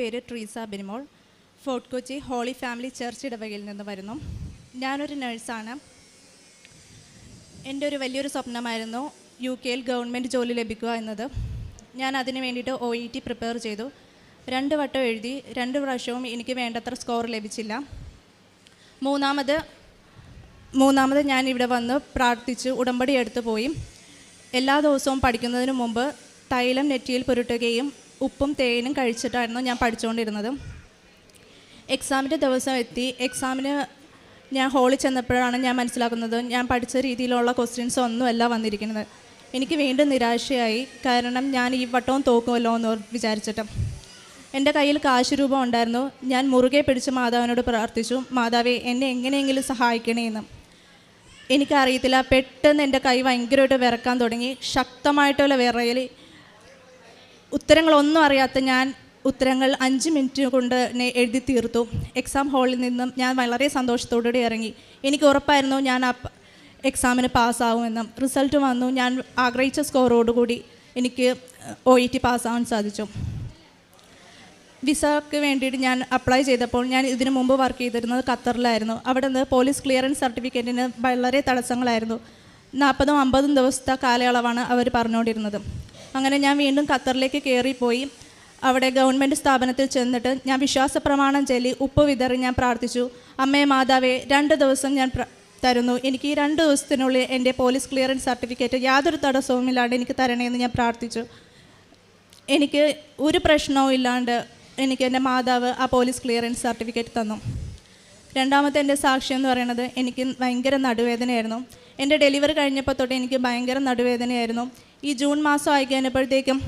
പേര് Treesa Binimol fort Kochi holy family church ഇടവകയിൽ നിന്ന് വരുന്നു. ഞാനൊരു നഴ്സാണ്. എന്റെ ഒരു വലിയൊരു സ്വപ്നമായിരുന്നു യു കെയിൽ ഗവൺമെന്റ് ജോലി ലഭിക്കുക എന്നത്. ഞാൻ അതിന് വേണ്ടിയിട്ട് ഒ ഇ ടി പ്രിപ്പയർ ചെയ്തു. രണ്ട് വട്ടം എഴുതി രണ്ട് പ്രാവശ്യവും എനിക്ക് വേണ്ടത്ര സ്കോർ ലഭിച്ചില്ല. മൂന്നാമത് മൂന്നാമത് ഞാൻ ഇവിടെ വന്ന് പ്രാർത്ഥിച്ച് ഉടമ്പടി എടുത്തു പോയി. എല്ലാ ദിവസവും പഠിക്കുന്നതിന് മുമ്പ് തൈലം നെറ്റിയിൽ പുരട്ടുകയും ഉപ്പും തേനും കഴിച്ചിട്ടായിരുന്നു ഞാൻ പഠിച്ചുകൊണ്ടിരുന്നത്. എക്സാമിന്റെ ദിവസം എത്തി. എക്സാമിന് ഞാൻ ഹോളിൽ ചെന്നപ്പോഴാണ് ഞാൻ മനസ്സിലാക്കുന്നത് ഞാൻ പഠിച്ച രീതിയിലുള്ള ക്വസ്റ്റ്യൻസ് ഒന്നുമല്ല വന്നിരിക്കുന്നത്. എനിക്ക് വീണ്ടും നിരാശയായി. കാരണം ഞാൻ ഈ വട്ടവും തോക്കുമല്ലോ എന്ന് വിചാരിച്ചിട്ട്. എന്റെ കയ്യിൽ കാശ് രൂപം ഉണ്ടായിരുന്നു. ഞാൻ മുറുകെ പിടിച്ച് മാതാവിനോട് പ്രാർത്ഥിച്ചു. മാതാവേ എന്നെ എങ്ങനെയെങ്കിലും സഹായിക്കണേന്ന് എനിക്കറിയത്തില്ല. പെട്ടെന്ന് എന്റെ കൈ ഭയങ്കരമായിട്ട് വിറക്കാൻ തുടങ്ങി. ശക്തമായിട്ടുള്ള വിറയൽ ഉത്തരങ്ങളൊന്നും അറിയാത്ത ഞാൻ ഉത്തരങ്ങൾ അഞ്ച് മിനിറ്റ് കൊണ്ട് എഴുതി തീർത്തു. എക്സാം ഹാളിൽ നിന്നും ഞാൻ വളരെ സന്തോഷത്തോടുകൂടി ഇറങ്ങി. എനിക്ക് ഉറപ്പായിരുന്നു ഞാൻ ആ എക്സാമിന് പാസ്സാവുമെന്നും റിസൾട്ട് വന്നു. ഞാൻ ആഗ്രഹിച്ച സ്കോറോടുകൂടി എനിക്ക് ഒ ഇ ടി പാസ്സാവാൻ സാധിച്ചു. വിസക്ക് വേണ്ടിയിട്ട് ഞാൻ അപ്ലൈ ചെയ്തപ്പോൾ ഞാൻ ഇതിനു മുമ്പ് വർക്ക് ചെയ്തിരുന്നത് ഖത്തറിലായിരുന്നു. അവിടെ നിന്ന് പോലീസ് ക്ലിയറൻസ് സർട്ടിഫിക്കറ്റിന് വളരെ തടസ്സങ്ങളായിരുന്നു. നാൽപ്പതും അമ്പതും ദിവസത്തെ കാലയളവാണ് അവർ പറഞ്ഞുകൊണ്ടിരുന്നത്. അങ്ങനെ ഞാൻ വീണ്ടും ഖത്തറിലേക്ക് കയറിപ്പോയി അവിടെ ഗവൺമെന്റ് സ്ഥാപനത്തിൽ ചെന്നിട്ട് ഞാൻ വിശ്വാസ പ്രമാണം ചൊല്ലി ഉപ്പ് വിതറി ഞാൻ പ്രാർത്ഥിച്ചു. അമ്മേ മാതാവേ രണ്ട് ദിവസം ഞാൻ തരുന്നു. എനിക്ക് ഈ രണ്ട് ദിവസത്തിനുള്ളിൽ എന്റെ പോലീസ് ക്ലിയറൻസ് സർട്ടിഫിക്കറ്റ് യാതൊരു തടസ്സവുമില്ലാണ്ട് എനിക്ക് തരണേന്ന് ഞാൻ പ്രാർത്ഥിച്ചു. എനിക്ക് ഒരു പ്രശ്നവും ഇല്ലാണ്ട് എനിക്ക് എന്റെ മാതാവ് ആ പോലീസ് ക്ലിയറൻസ് സർട്ടിഫിക്കറ്റ് തന്നു. രണ്ടാമത്തെ എന്റെ സാക്ഷ്യം എന്ന് പറയുന്നത് എനിക്ക് ഭയങ്കര നടുവേദനയായിരുന്നു. എന്റെ ഡെലിവറി കഴിഞ്ഞപ്പോൾ തൊട്ട് എനിക്ക് ഭയങ്കര നടുവേദനയായിരുന്നു. ഈ ജൂൺ മാസം ആയി കഴിഞ്ഞപ്പോഴത്തേക്കും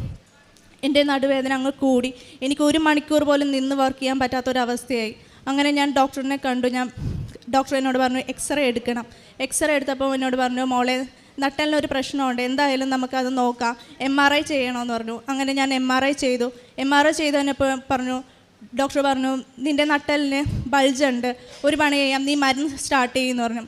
എന്റെ നടുവേദന അങ്ങ് കൂടി. എനിക്ക് ഒരു മണിക്കൂർ പോലും നിന്ന് വർക്ക് ചെയ്യാൻ പറ്റാത്തൊരവസ്ഥയായി. അങ്ങനെ ഞാൻ ഡോക്ടറിനെ കണ്ടു. ഞാൻ ഡോക്ടർ എന്നോട് പറഞ്ഞു എക്സ്റേ എടുക്കണം. എക്സ്റേ എടുത്തപ്പോൾ എന്നോട് പറഞ്ഞു മോളെ നട്ടലിനൊരു പ്രശ്നമുണ്ട്. എന്തായാലും നമുക്കത് നോക്കാം. എം ആർ ഐ ചെയ്യണമെന്ന് പറഞ്ഞു. അങ്ങനെ ഞാൻ എം ആർ ഐ ചെയ്തു. എം ആർ ഐ ചെയ്തതിനപ്പോൾ പറഞ്ഞു ഡോക്ടർ പറഞ്ഞു നിന്റെ നട്ടലിന് ബൾജുണ്ട് ഒരു പണി ചെയ്യാം. നീ മരുന്ന് സ്റ്റാർട്ട് ചെയ്യുമെന്ന് പറഞ്ഞു.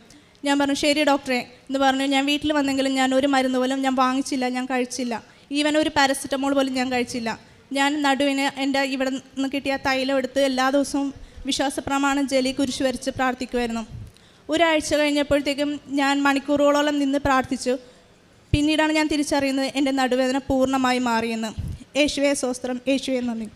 ഞാൻ പറഞ്ഞു ശരി ഡോക്ടറെ എന്ന് പറഞ്ഞു. ഞാൻ വീട്ടിൽ വന്നെങ്കിലും ഞാൻ ഒരു മരുന്ന് പോലും ഞാൻ വാങ്ങിച്ചില്ല ഞാൻ കഴിച്ചില്ല. ഈവൻ ഒരു പാരസെറ്റമോൾ പോലും ഞാൻ കഴിച്ചില്ല. ഞാൻ നടുവിന് എന്റെ ഇവിടെ നിന്ന് കിട്ടിയ തൈലം എടുത്ത് എല്ലാ ദിവസവും വിശ്വാസ പ്രമാണം ജലി കുരിശ് വരച്ച് പ്രാർത്ഥിക്കുമായിരുന്നു ഒരാഴ്ച കഴിഞ്ഞപ്പോഴത്തേക്കും ഞാൻ മണിക്കൂറുകളോളം നിന്ന് പ്രാർത്ഥിച്ചു. പിന്നീടാണ് ഞാൻ തിരിച്ചറിയുന്നത് എന്റെ നടുവേദന പൂർണമായി മാറിയെന്ന്. യേശുവേ സ്വസ്ത്രം യേശുവേ നന്ദി